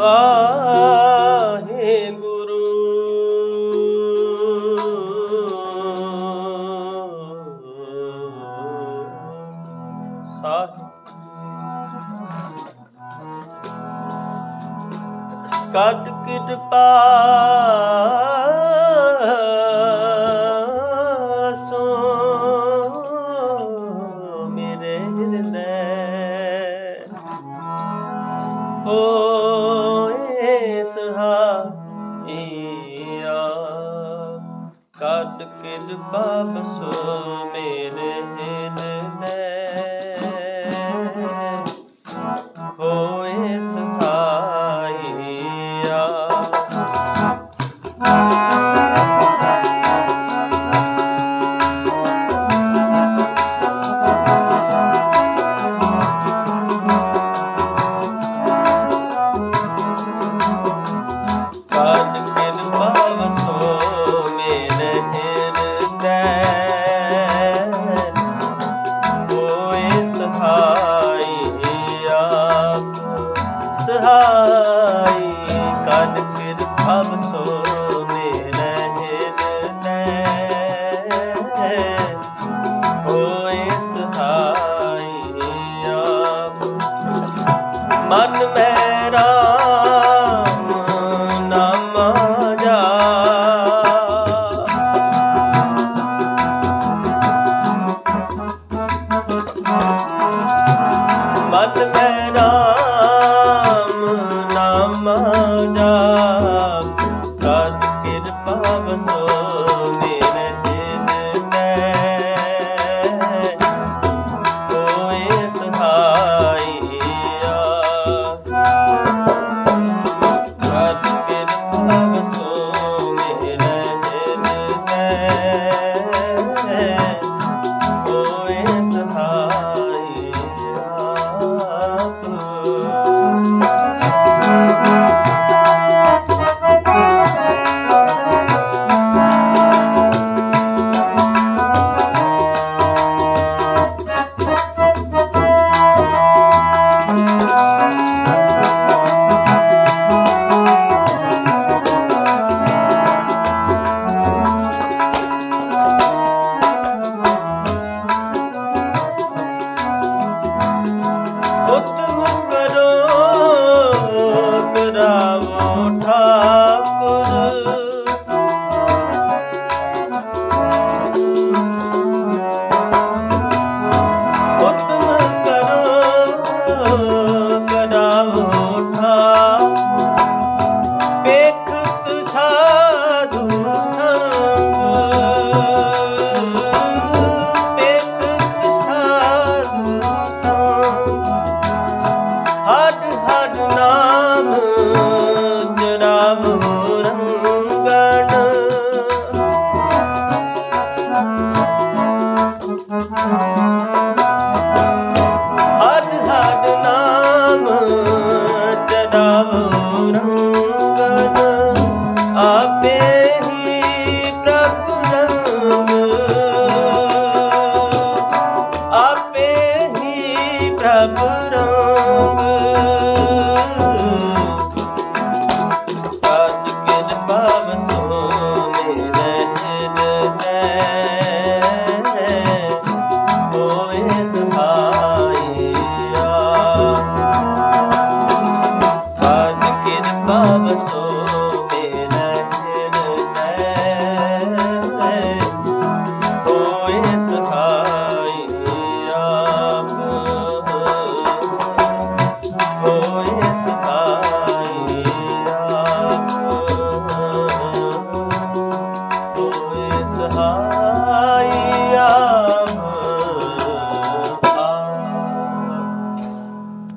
ਵਾਹਿਗੁਰੂ ਸਾਹ। ਕਟ ਕਿਰਪਾ ਸੋ ਮੇਰੇ ਓ ਮੀਆ ਕੱਢ ਕੇ ਬਾਬਸੋ ਮੇਰੇ ਹਿਲ ਮੈਂ। ਮਨ ਮੇਰਾ ਮਨ ਮੈਂ ਰਾਮ ਨਾਮਾ